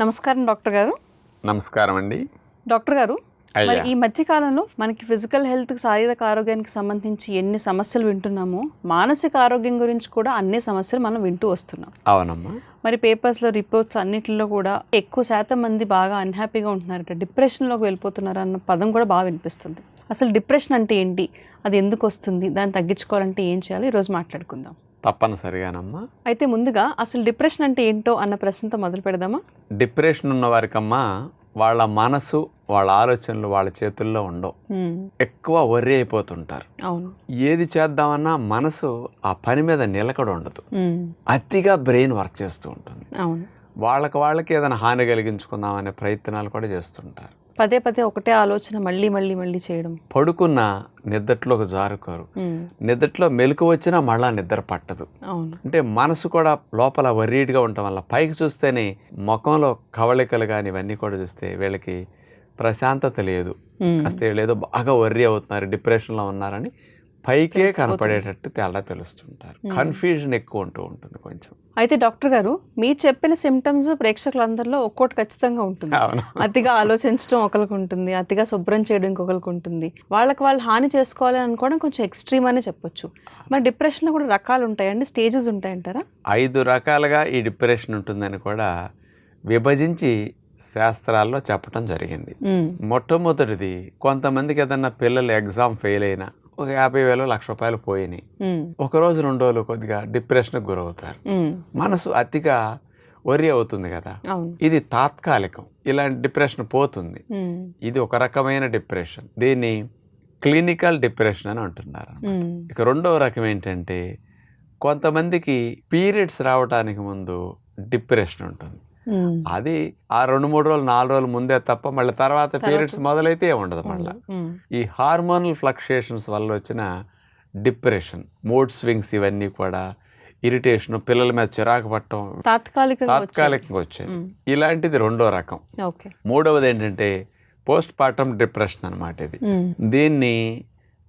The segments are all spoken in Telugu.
నమస్కారం డాక్టర్ గారు. నమస్కారం అండి. డాక్టర్ గారు. మరి ఈ మధ్య కాలంలో మనకి ఫిజికల్ హెల్త్ శారీరక ఆరోగ్యానికి సంబంధించి ఎన్ని సమస్యలు వింటున్నామో మానసిక ఆరోగ్యం గురించి కూడా అన్ని సమస్యలు మనం వింటూ వస్తున్నాం. అవునమ్మా. మరి పేపర్స్లో రిపోర్ట్స్ అన్నిటిలో కూడా ఎక్కువ శాతం మంది బాగా అన్హ్యాపీగా ఉంటున్నారట. డిప్రెషన్లోకి వెళ్ళిపోతున్నారు అన్న పదం కూడా బాగా వినిపిస్తుంది. అసలు డిప్రెషన్ అంటే ఏంటి? అది ఎందుకు వస్తుంది? దాన్ని తగ్గించుకోవాలంటే ఏం చేయాలి? ఈరోజు మాట్లాడుకుందాం. తప్పనిసరిగానమ్మా. అయితే ముందుగా అసలు డిప్రెషన్ అంటే ఏంటో అన్న ప్రశ్నతో మొదలు పెడదామా? డిప్రెషన్ ఉన్న వారికమ్మా వాళ్ళ మనసు వాళ్ళ ఆలోచనలు వాళ్ళ చేతుల్లో ఉండవు. ఎక్కువ worry అయిపోతుంటారు. అవును. ఏది చేద్దామన్నా మనసు ఆ పని మీద నిలకడ ఉండదు. అతిగా బ్రెయిన్ వర్క్ చేస్తూ ఉంటుంది. అవును. వాళ్ళకి వాళ్ళకి ఏదైనా హాని కలిగించుకుందామనే ప్రయత్నాలు కూడా చేస్తుంటారు. పదే పదే ఒకటే ఆలోచన మళ్ళీ మళ్ళీ మళ్ళీ చేయడం. పడుకున్న నిద్రలోకి జారుకోరు. ఉమ్, నిద్రలో మెలకు వచ్చినా మళ్ళా నిద్ర పట్టదు. అవును. అంటే మనసు కూడా లోపల వర్రీడ్గా ఉండటం వల్ల పైకి చూస్తేనే ముఖంలో కవళికలు కానీ ఇవన్నీ కూడా చూస్తే వీళ్ళకి ప్రశాంతత లేదు. కాస్త వీళ్ళు ఏదో బాగా వర్రీ అవుతున్నారు డిప్రెషన్లో ఉన్నారని పైకే కనపడేటట్టు తేడా తెలుస్తుంటారు. కన్ఫ్యూజన్ ఎక్కువ ఉంటూ ఉంటుంది కొంచెం. అయితే డాక్టర్ గారు మీరు చెప్పిన సిమ్టమ్స్ ప్రేక్షకులందరిలో ఒక్కోటి ఖచ్చితంగా ఉంటుంది. అతిగా ఆలోచించడం ఒకరికి ఉంటుంది అతిగా శుభ్రం చేయడం ఇంకొకరికి ఉంటుంది. వాళ్ళకి వాళ్ళు హాని చేసుకోవాలి అనుకోవడం కొంచెం ఎక్స్ట్రీమ్ అనే చెప్పొచ్చు. మరి డిప్రెషన్లో కూడా రకాలు ఉంటాయండి స్టేజెస్ ఉంటాయంటారా? ఐదు రకాలుగా ఈ డిప్రెషన్ ఉంటుందని కూడా విభజించి శాస్త్రాల్లో చెప్పడం జరిగింది. మొట్టమొదటిది కొంతమందికి ఏదన్నా పిల్లలు ఎగ్జామ్ ఫెయిల్ అయినా ఒక యాభై వేలు లక్ష రూపాయలు పోయినాయి. ఒక రోజు రెండు రోజులు కొద్దిగా డిప్రెషన్కి గురవుతారు. మనసు అతిగా వరి అవుతుంది కదా. ఇది తాత్కాలికం. ఇలాంటి డిప్రెషన్ పోతుంది. ఇది ఒక రకమైన డిప్రెషన్. దీన్ని క్లినికల్ డిప్రెషన్ అని అంటున్నారు ఇక రెండవ రకం ఏంటంటే కొంతమందికి పీరియడ్స్ రావడానికి ముందు డిప్రెషన్ ఉంటుంది. అది ఆ రెండు మూడు రోజులు నాలుగు రోజులు ముందే తప్ప మళ్ళీ తర్వాత పీరియడ్స్ మొదలైతే ఉండదు. మళ్ళీ ఈ హార్మోనల్ ఫ్లక్చుయేషన్స్ వల్ల వచ్చిన డిప్రెషన్ మూడ్ స్వింగ్స్ ఇవన్నీ కూడా ఇరిటేషన్ పిల్లల మీద చిరాకు పట్టడం తాత్కాలికంగా వచ్చేది. ఇలాంటిది రెండో రకం. మూడవది ఏంటంటే పోస్ట్ పార్టమ్ డిప్రెషన్ అనమాట ఇది. దీన్ని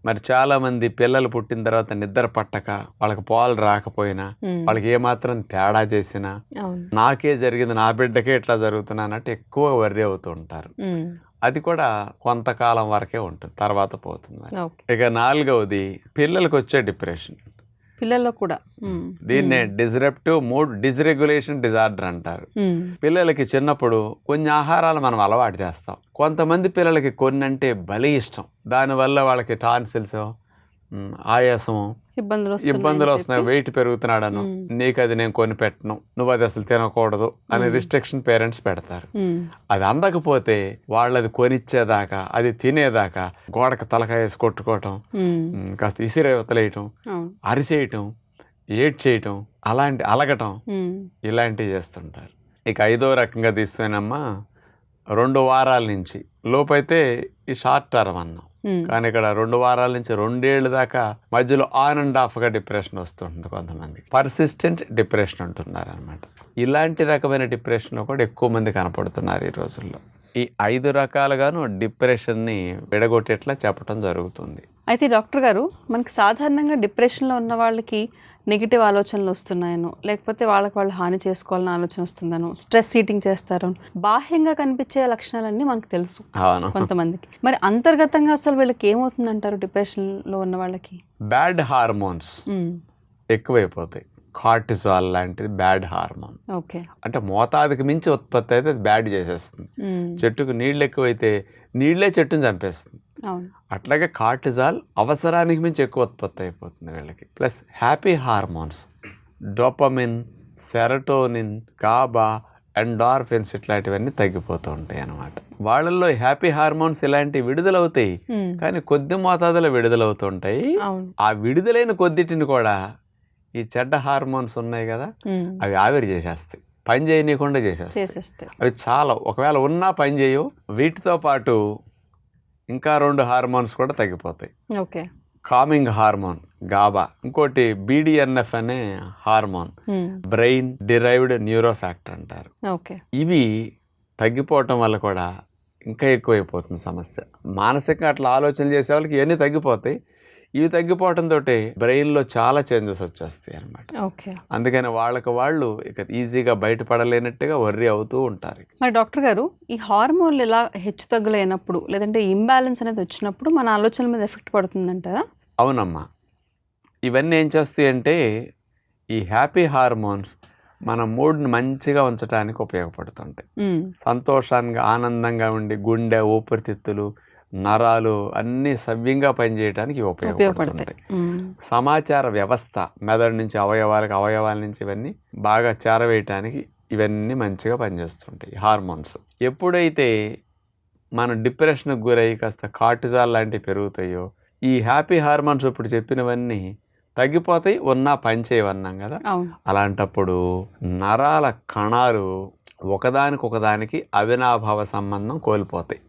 మరి చాలామంది పిల్లలు పుట్టిన తర్వాత నిద్ర పట్టక వాళ్ళకి పాలు రాకపోయినా వాళ్ళకి ఏమాత్రం తేడా చేసినా నాకే జరిగింది నా బిడ్డకే ఇట్లా జరుగుతున్నా అన్నట్టు ఎక్కువ వర్రీ అవుతూ ఉంటారు. అది కూడా కొంతకాలం వరకే ఉంటుంది తర్వాత పోతుంది ఇక నాలుగవది పిల్లలకు వచ్చే డిప్రెషన్. పిల్లల్లో కూడా. దీన్నే డిజరప్టివ్ మూడ్ డిస్రెగ్యులేషన్ డిజార్డర్ అంటారు. పిల్లలకి చిన్నప్పుడు కొన్ని ఆహారాలు మనం అలవాటు చేస్తాం. కొంతమంది పిల్లలకి కొన్ని అంటే బలి ఇష్టం. దానివల్ల వాళ్ళకి టాన్సిల్స్ ఆయాసం ఇబ్బందులు ఇబ్బందులు వస్తున్నాయి. వెయిట్ పెరుగుతున్నాడను. నీకు అది నేను కొని పెట్టను. నువ్వు అది అసలు తినకూడదు అనే. రిస్ట్రిక్షన్ పేరెంట్స్ పెడతారు. అది అందకపోతే వాళ్ళది కొనిచ్చేదాకా అది తినేదాకా గోడకు తలకాయ వేసి కొట్టుకోవటం కాస్త ఇసిరే వతలేయటం అవును. అరిసేయటం ఏడ్ చేయటం అలాంటి అలగటం ఇలాంటివి చేస్తుంటారు. ఇక ఐదో రకంగా తీసుకున్నామ్మా రెండు వారాల నుంచి. లోపైతే ఈ షార్ట్ టర్మ్ అన్నాం. కానీ ఇక్కడ రెండు వారాల నుంచి రెండేళ్ళు దాకా మధ్యలో ఆన్ అండ్ ఆఫ్గా డిప్రెషన్ వస్తుంటుంది కొంతమంది పర్సిస్టెంట్ డిప్రెషన్ అంటున్నారు అనమాట ఇలాంటి రకమైన డిప్రెషన్ కూడా ఎక్కువ మంది కనపడుతున్నారు ఈ రోజుల్లో. ఈ ఐదు రకాలుగాను డిప్రెషన్ని విడగొట్టేట్లా చెప్పడం జరుగుతుంది. అయితే డాక్టర్ గారు మనకి సాధారణంగా డిప్రెషన్లో ఉన్న వాళ్ళకి నెగిటివ్ ఆలోచనలు వస్తున్నాయనో లేకపోతే వాళ్ళకి వాళ్ళు హాని చేసుకోవాలని ఆలోచన వస్తుందనో స్ట్రెస్ ఈటింగ్ చేస్తారో బాహ్యంగా కనిపించే లక్షణాలన్నీ మనకు తెలుసు కొంతమందికి. మరి అంతర్గతంగా అసలు వీళ్ళకి ఏమవుతుందంటారు డిప్రెషన్లో ఉన్న వాళ్ళకి? బ్యాడ్ హార్మోన్స్ ఎక్కువైపోతాయి. కార్టిజాల్ లాంటిది బ్యాడ్ హార్మోన్. ఓకే. అంటే మోతాదుకి మించి ఉత్పత్తి అయితే అది బ్యాడ్ చేసేస్తుంది. చెట్టుకు నీళ్ళు ఎక్కువైతే నీళ్ళే చెట్టుని చంపేస్తుంది. అట్లాగే కార్టిజాల్ అవసరానికి మించి ఎక్కువ ఉత్పత్తి అయిపోతుంది వీళ్ళకి. Plus happy hormones dopamine serotonin GABA endorphins ఇట్లాంటివన్నీ తగ్గిపోతూ ఉంటాయి అన్నమాట. వాళ్ళల్లో హ్యాపీ హార్మోన్స్ ఇలాంటివి విడుదలవుతాయి. కానీ కొద్ది మోతాదులో విడుదలవుతుంటాయి ఆ విడుదలైన కొద్దిటిని కూడా ఈ చెడ్డ హార్మోన్స్ ఉన్నాయి కదా అవి ఆవిరి చేసేస్తాయి. పని చేయనీయకుండా చేసేస్తాయి. చేసేస్తే అవి చాలా ఒకవేళ ఉన్నా పని చేయవు. వీటితో పాటు ఇంకా రెండు హార్మోన్స్ కూడా తగ్గిపోతాయి. ఓకే. కామింగ్ హార్మోన్ గాబా ఇంకోటి బీడిఎన్ఎఫ్ అనే హార్మోన్. బ్రెయిన్ డిరైవ్డ్ న్యూరోఫాక్టర్ అంటారు. ఓకే. ఇవి తగ్గిపోవటం వల్ల కూడా ఇంకా ఎక్కువైపోతుంది సమస్య. మానసికంగా అట్లా ఆలోచన చేసే వాళ్ళకి ఇవన్నీ తగ్గిపోతాయి. ఇవి తగ్గిపోవడంతో బ్రెయిన్లో చాలా చేంజెస్ వచ్చేస్తాయి అన్నమాట. ఓకే. అందుకని వాళ్ళకి వాళ్ళు ఇక ఈజీగా బయటపడలేనట్టుగా వర్రీ అవుతూ ఉంటారు మరి డాక్టర్ గారు ఈ హార్మోన్లు ఎలా హెచ్చు తగ్గులైనప్పుడు లేదంటే ఇంబ్యాలెన్స్ అనేది వచ్చినప్పుడు మన ఆలోచనల మీద ఎఫెక్ట్ పడుతుందంటారా అవునమ్మా. ఇవన్నీ ఏం చేస్తాయి అంటే ఈ హ్యాపీ హార్మోన్స్ మన మూడ్ని మంచిగా ఉంచడానికి ఉపయోగపడుతుంటాయి. సంతోషంగా ఆనందంగా ఉండి గుండె ఊపిరితిత్తులు నరాలు అన్నీ సవ్యంగా పనిచేయడానికి ఉపయోగపడుతుంటాయి. ఉమ్, సమాచార వ్యవస్థ మెదడు నుంచి అవయవాలకు అవయవాల నుంచి ఇవన్నీ బాగా చేరవేయటానికి ఇవన్నీ మంచిగా పనిచేస్తుంటాయి హార్మోన్స్. ఎప్పుడైతే మనం డిప్రెషన్కి గురై కాస్త కార్టిజాల్ లాంటివి పెరుగుతాయో ఈ హ్యాపీ హార్మోన్స్ ఇప్పుడు చెప్పినవన్నీ తగ్గిపోతాయి ఉన్నా పనిచేయవన్నాం కదా? అలాంటప్పుడు నరాల కణాలు ఒకదానికి ఒకదానికి అవినాభావ సంబంధం కోల్పోతాయి.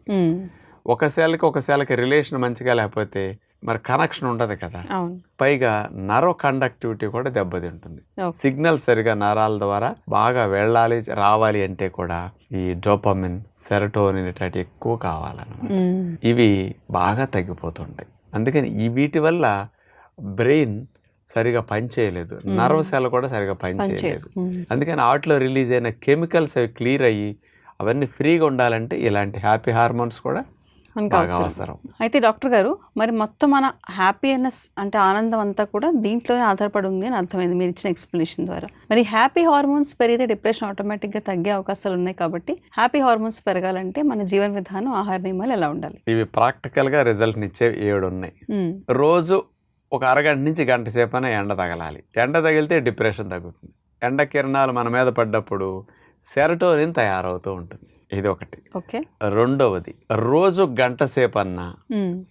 ఒక సెల్కి ఒక సెల్కి రిలేషన్ మంచిగా లేకపోతే మరి కనెక్షన్ ఉండదు కదా. పైగా నరో కండక్టివిటీ కూడా దెబ్బతింటుంది. సిగ్నల్ సరిగా నరాల ద్వారా బాగా వెళ్ళాలి రావాలి అంటే కూడా ఈ డోపమిన్ సెరటోనిన్ ఇట్లాంటి ఎక్కువ కావాలన్నమాట. ఇవి బాగా తగ్గిపోతుంటాయి. అందుకని ఈ వీటి వల్ల బ్రెయిన్ సరిగా పనిచేయలేదు నర్వ్ సెల్ కూడా సరిగా పనిచేయలేదు అందుకని వాటిలో రిలీజ్ అయిన కెమికల్స్ అవి క్లియర్ అయ్యి అవన్నీ ఫ్రీగా ఉండాలంటే ఇలాంటి హ్యాపీ హార్మోన్స్ కూడా బాగా అవసరం. అయితే డాక్టర్ గారు మరి మొత్తం మన హ్యాపీనెస్ అంటే ఆనందం అంతా కూడా దీంట్లోనే ఆధారపడి ఉంది అని అర్థమైంది మీరు ఇచ్చిన ఎక్స్ప్లెనేషన్ ద్వారా. మరి హ్యాపీ హార్మోన్స్ పెరిగితే డిప్రెషన్ ఆటోమేటిక్గా తగ్గే అవకాశాలు ఉన్నాయి కాబట్టి హ్యాపీ హార్మోన్స్ పెరగాలంటే మన జీవన విధానం ఆహార నియమాలు ఎలా ఉండాలి? ఇవి ప్రాక్టికల్గా రిజల్ట్ని ఇచ్చే ఏడు ఉన్నాయి. రోజు ఒక అరగంట నుంచి గంట సేపైనా ఎండ తగలాలి. ఎండ తగిలితే డిప్రెషన్ తగ్గుతుంది. ఎండ కిరణాలు మన మీద పడ్డప్పుడు సెరటోనిన్ తయారవుతూ ఉంటుంది. ఇది ఒకటి ఓకే. రెండవది రోజు గంట సేపన్నా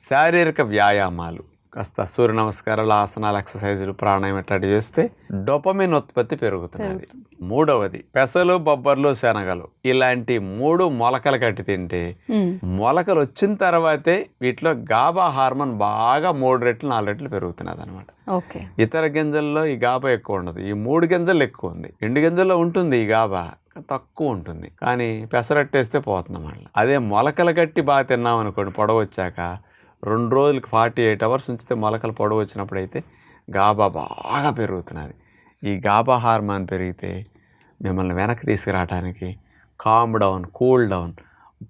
శారీరక వ్యాయామాలు. కాస్త సూర్య నమస్కారాలు ఆసనాలు ఎక్సర్సైజులు ప్రాణాయం ఇట్లాంటి చేస్తే డొపమిన్ ఉత్పత్తి పెరుగుతున్నది. మూడవది పెసలు బొబ్బర్లు శనగలు ఇలాంటి మూడు మొలకలు కట్టి తింటే మొలకలు వచ్చిన తర్వాతే వీటిలో గాబా హార్మోన్ బాగా మూడు రెట్లు నాలుగు రెట్లు పెరుగుతున్నది అనమాట ఇతర గింజల్లో ఈ గాబా ఎక్కువ ఉండదు. ఈ మూడు గింజలు ఎక్కువ ఉంది. ఎండు గింజల్లో ఉంటుంది ఈ గాబా తక్కువ ఉంటుంది. కానీ పెసరట్టేస్తే పోతుంది మళ్ళీ. అదే మొలకలు కట్టి బాగా తిన్నాం అనుకోండి పొడవు వచ్చాక రెండు రోజులకి ఫార్టీ ఎయిట్ అవర్స్ ఉంచితే మొలకలు పొడవు వచ్చినప్పుడు అయితే గాబా బాగా పెరుగుతున్నది. ఈ గాబా హార్మోన్ పెరిగితే మిమ్మల్ని వెనక్కి తీసుకురావడానికి కామ్ డౌన్ కూల్ డౌన్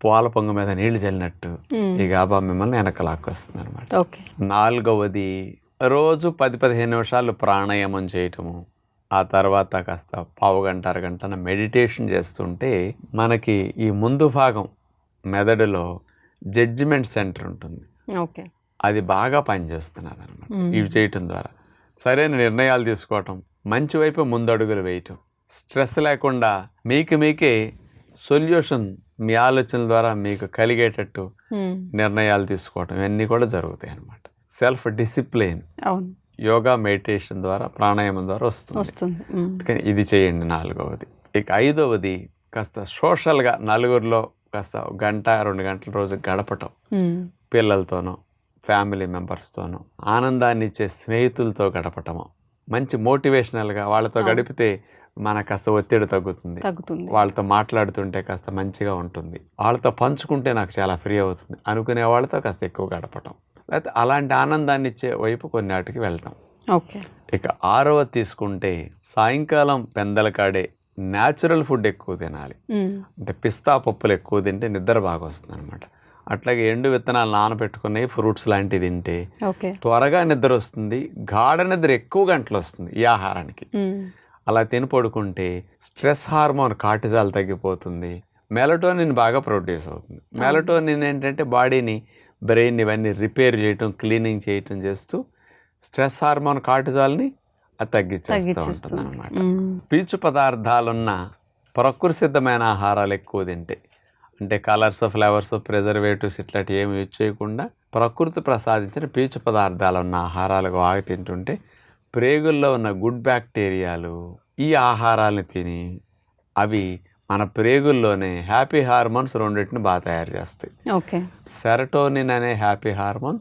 పాల పొంగు మీద నీళ్ళు చల్లినట్టు ఉమ్, ఈ గాబా మిమ్మల్ని వెనక్కి లాక్కొస్తుంది అనమాట ఓకే. నాలుగవది రోజు పది పదిహేను నిమిషాలు ప్రాణాయామం చేయటము. ఆ తర్వాత కాస్త పావు గంట అరగంట మెడిటేషన్ చేస్తుంటే మనకి ఈ ముందు భాగం మెదడులో జడ్జిమెంట్ సెంటర్ ఉంటుంది. ఓకే. అది బాగా పనిచేస్తున్నది అనమాట. ఇవి చేయటం ద్వారా. సరైన నిర్ణయాలు తీసుకోవటం మంచి వైపు ముందడుగులు వేయటం స్ట్రెస్ లేకుండా మీకు మీకే సొల్యూషన్ మీ ఆలోచనల ద్వారా మీకు కలిగేటట్టు నిర్ణయాలు తీసుకోవటం ఇవన్నీ కూడా జరుగుతాయి అన్నమాట. Self discipline. యోగా మెడిటేషన్ ద్వారా ప్రాణాయామం ద్వారా వస్తుంది. అందుకని ఇది చేయండి నాలుగవది. ఇక ఐదవది కాస్త సోషల్గా నలుగురిలో కాస్త గంట రెండు గంటల రోజు గడపటం. పిల్లలతోనో ఫ్యామిలీ మెంబర్స్తోనో ఆనందాన్ని ఇచ్చే స్నేహితులతో గడపటము. మంచి మోటివేషనల్గా వాళ్ళతో. గడిపితే మన కాస్త ఒత్తిడి తగ్గుతుంది. తగ్గుతుంది. వాళ్ళతో మాట్లాడుతుంటే కాస్త మంచిగా ఉంటుంది. వాళ్ళతో పంచుకుంటే నాకు చాలా ఫ్రీ అవుతుంది. అనుకునే వాళ్ళతో కాస్త ఎక్కువ గడపటం. లేకపోతే అలాంటి ఆనందాన్ని ఇచ్చే వైపు కొన్నిటికి వెళ్ళటం ఓకే. ఇక ఆరవ తీసుకుంటే సాయంకాలం పెందల కాడే న్యాచురల్ ఫుడ్ ఎక్కువ తినాలి. అంటే పిస్తా పప్పులు ఎక్కువ తింటే నిద్ర బాగా వస్తుంది అనమాట అట్లాగే ఎండు విత్తనాలు నానబెట్టుకునే ఫ్రూట్స్ లాంటివి తింటే త్వరగా నిద్ర వస్తుంది గాఢ నిద్ర ఎక్కువ గంటలు వస్తుంది ఈ ఆహారానికి. అలా తిని పడుకుంటే స్ట్రెస్ హార్మోన్ కార్టిజాల్ తగ్గిపోతుంది మెలటోనిన్ బాగా ప్రొడ్యూస్ అవుతుంది. మెలటోనిన్ ఏంటంటే బాడీని బ్రెయిన్ ఇవన్నీ రిపేర్ చేయటం క్లీనింగ్ చేయటం చేస్తూ స్ట్రెస్ హార్మోన్ కార్టిజాల్ని అది తగ్గించేస్తూ ఉంటుంది అనమాట పీచు పదార్థాలున్న ప్రకృతి సిద్ధమైన ఆహారాలు ఎక్కువ తింటే అంటే కలర్స్ ఫ్లేవర్స్ ప్రిజర్వేటివ్స్ ఇట్లాంటివి ఏమి యూజ్ చేయకుండా ప్రకృతి ప్రసాదించిన పీచు పదార్థాలు ఉన్న ఆహారాలు బాగా తింటుంటే ప్రేగుల్లో ఉన్న గుడ్ బ్యాక్టీరియాలు ఈ ఆహారాలను తిని అవి మన ప్రేగుల్లోనే హ్యాపీ హార్మోన్స్ రెండింటిని బాగా తయారు చేస్తాయి. ఓకే. సెరటోనిన్ అనే happy hormone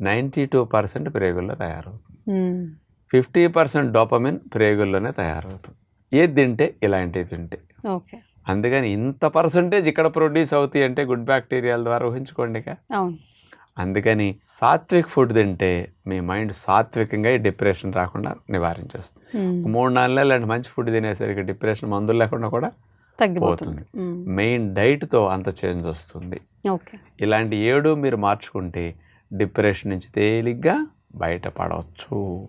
ninety two percent ప్రేగుల్లో తయారవుతుంది. ఫిఫ్టీ పర్సెంట్ డోపమిన్ ప్రేగుల్లోనే తయారవుతుంది. ఏది తింటే ఇలాంటివి తింటే. ఓకే. అందుకని ఇంత పర్సంటేజ్ ఇక్కడ ప్రొడ్యూస్ అవుతాయి అంటే గుడ్ బ్యాక్టీరియాల ద్వారా ఊహించుకోండి అవును. అందుకని సాత్విక్ ఫుడ్ తింటే మీ మైండ్ సాత్వికంగా ఈ డిప్రెషన్ రాకుండా నివారించేస్తుంది. మూడు నాలుగు నెలలు అంటే మంచి ఫుడ్ తినేసరికి డిప్రెషన్ మందులు లేకుండా కూడా తగ్గిపోతుంది. మెయిన్ డైట్తో అంత చేంజ్ వస్తుంది. ఇలాంటి ఏడు మీరు మార్చుకుంటే డిప్రెషన్ నుంచి తేలిగ్గా బయటపడవచ్చు.